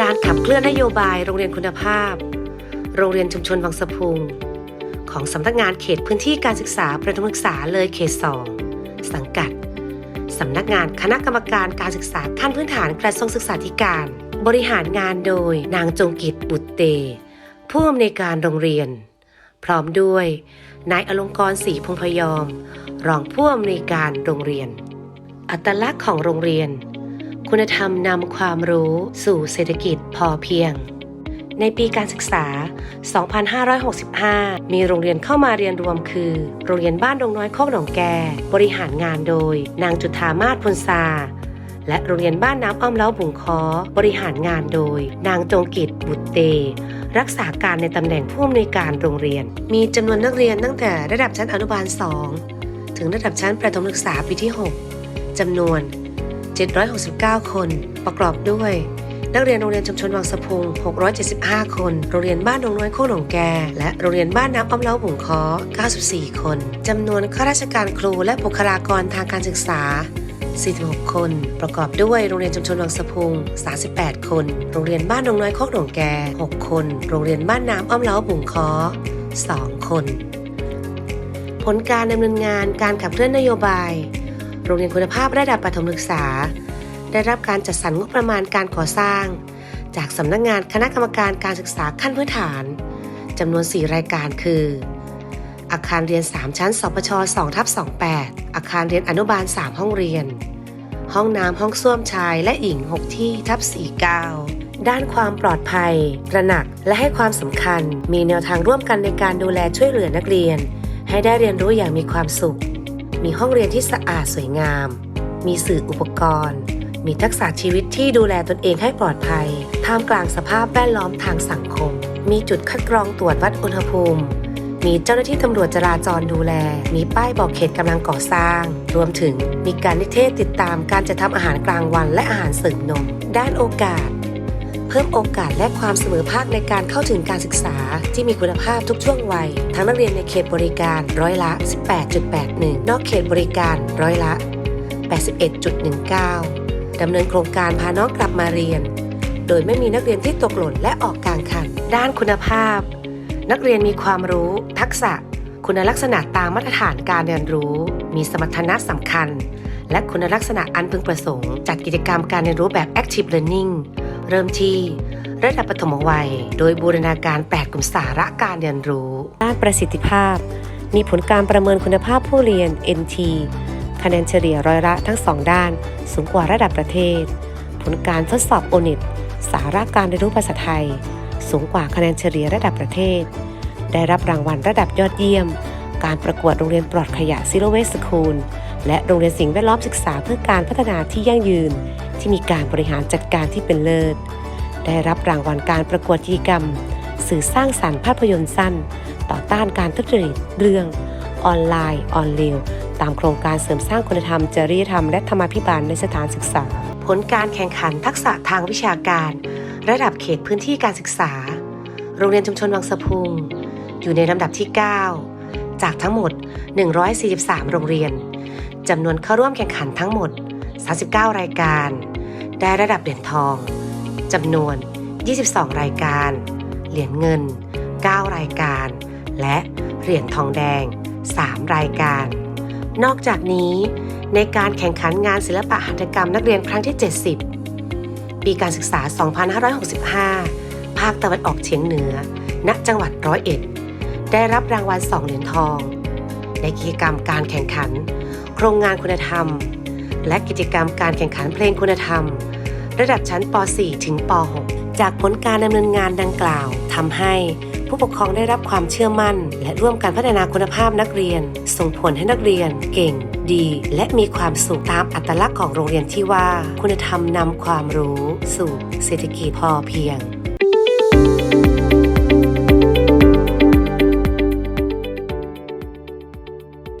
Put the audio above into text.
การขับเคลื่อนนโยบายโรงเรียนคุณภาพ โรงเรียนชุมชนวังสะพุง ของสำนักงานเขตพื้นที่การศึกษาประถมศึกษาเลยเขต2สังกัดสำนักงานคณะกรรมการการศึกษาขั้นพื้นฐานกระทรวงศึกษาธิการ บริหารงานโดยนางจงกิจบุตรเต ผู้อำนวยการโรงเรียน พร้อมด้วยนายอลงกรศรีพงพยอม รองผู้อำนวยการโรงเรียน อัตลักษณ์ของโรงเรียน คุณธรรมนำความรู้สู่เศรษฐกิจพอเพียง ในปีการศึกษา 2565 มีโรงเรียนเข้ามาเรียนรวมคือ โรงเรียนบ้านดงน้อยโคกหนองแก บริหารงานโดย นางจุธามาศพลซา และโรงเรียนบ้านน้ำอ้อมเล้าบุงคอบริหารงานโดย นางจงกิจบุตรเตรักษาการในตำแหน่งผู้อำนวยการโรงเรียน มีจำนวนนักเรียนตั้งแต่ระดับชั้นอนุบาล 2 ถึงระดับชั้นประถมศึกษาปีที่ 6จำนวน 769 คน ประกอบด้วย นักเรียนโรงเรียนชุมชนวังสะพุง 675 คน โรงเรียนบ้านดงน้อยโคกหนงแก และโรงเรียนบ้านน้ำอ้อมเล้าบุงคอ94 คน จำนวนข้าราชการครูและบุคลากรทางการศึกษา46 คน ประกอบด้วยโรงเรียนชุมชนวังสะพุง 38 คน โรงเรียนบ้านดงน้อยโคกหนงแก 6 คน โรงเรียนบ้านน้ำอ้อมเล้าบุงคอ2 คน ผลการดำเนินงานการขับเคลื่อนนโยบาย โรงเรียนคุณภาพระดับประถมศึกษา ได้รับการจัดสรรงบประมาณการก่อสร้าง จากสำนักงานคณะกรรมการการศึกษาขั้นพื้นฐานจำนวน 4 รายการคือ อาคารเรียน 3 ชั้นสปช2ทับ28 อาคารเรียนอนุบาล 3 ห้องเรียน ห้องน้ำห้องส้วมชายและหญิง 6 ที่ทับ49 ด้านความปลอดภัยตระหนักและให้ความสำคัญ มีแนวทางร่วมกันในการดูแลช่วยเหลือนักเรียน ให้ได้เรียนรู้อย่างมีความสุข มีห้องเรียนที่สะอาดสวยงาม มีสื่ออุปกรณ์ มีทักษะชีวิตที่ดูแลตนเองให้ปลอดภัย ท่ามกลางสภาพแวดล้อมทางสังคม มีจุดคัดกรองตรวจวัดอุณหภูมิ มีเจ้าหน้าที่ตำรวจจราจรดูแล มีป้ายบอกเขตกำลังก่อสร้าง รวมถึงมีการนิเทศติดตามการจะทำอาหารกลางวันและอาหารเสริมนม ด้านโอกาส เพิ่มโอกาสและความเสมอภาคในการเข้าถึงการศึกษา ที่มีคุณภาพทุกช่วงวัย ทั้งนักเรียนในเขตบริการร้อยละ 18.81 นอกเขตบริการร้อยละ 81.19 ดำเนินโครงการพาน้องกลับมาเรียน โดยไม่มีนักเรียนที่ตกหล่นและออกกลางคัน ด้านคุณภาพ นักเรียนมีความรู้ ทักษะ คุณลักษณะตามมาตรฐานการเรียนรู้ มีสมรรถนะสำคัญ และคุณลักษณะอันพึงประสงค์ จัดกิจกรรมการเรียนรู้แบบ Active Learning เริ่มที่ระดับปฐมวัย โดยบูรณาการ 8 กลุ่มสาระการเรียนรู้ด้านประสิทธิภาพ มีผลการประเมินคุณภาพผู้เรียน NT คะแนนเฉลี่ยร้อยละทั้ง 2 ด้าน สูงกว่าระดับประเทศ ผลการทดสอบโอน็ตสาระการเรียนรู้ภาษาไทย สูงกว่าคะแนนเฉลี่ยระดับประเทศ ได้รับรางวัลระดับยอดเยี่ยม การประกวดโรงเรียนปลอดขยะ Zero Waste School และโรงเรียนสิ่งแวดล้อมศึกษาเพื่อการพัฒนาที่ยั่งยืน ที่มีการบริหารจัดการที่เป็นเลิศ ได้รับรางวัลการประกวดกิจกรรม สื่อสร้างสรรค์ภาพยนตร์สั้น ต่อต้านการทุจริตเรื่องออนไลน์ ออนเลวตามโครงการเสริมสร้างคุณธรรม จริยธรรม และธรรมาภิบาลในสถานศึกษา ผลการแข่งขันทักษะทางวิชาการ ระดับเขตพื้นที่การศึกษา โรงเรียนชุมชนวังสะพุง อยู่ในลำดับที่ 9 จากทั้งหมด 143 โรงเรียน จำนวนเข้าร่วมแข่งขันทั้งหมด 39 รายการ ได้ระดับเหรียญทองจำนวน 22 รายการ เหรียญเงิน 9 รายการ และเหรียญทองแดง 3 รายการ นอกจากนี้ ในการแข่งขันงานศิลปะหัตถกรรมนักเรียนครั้งที่ 70 ปีการศึกษา 2565 ภาคตะวันออกเฉียงเหนือ ณ จังหวัดร้อยเอ็ด ได้รับรางวัล 2 เหรียญทอง ในกิจกรรมการแข่งขัน โครงงานคุณธรรม และกิจกรรมการแข่งขันเพลงคุณธรรม ระดับชั้นป .4 ถึงป .6 จากผลการดำเนินงานดังกล่าวทำให้ผู้ปกครองได้รับความเชื่อมั่น และร่วมกันพัฒนาคุณภาพนักเรียน ส่งผลให้นักเรียน เก่ง ดี และมีความสุขตามอัตลักษณ์ของโรงเรียนที่ว่า คุณธรรมนำความรู้ สู่เศรษฐกิจพอเพียง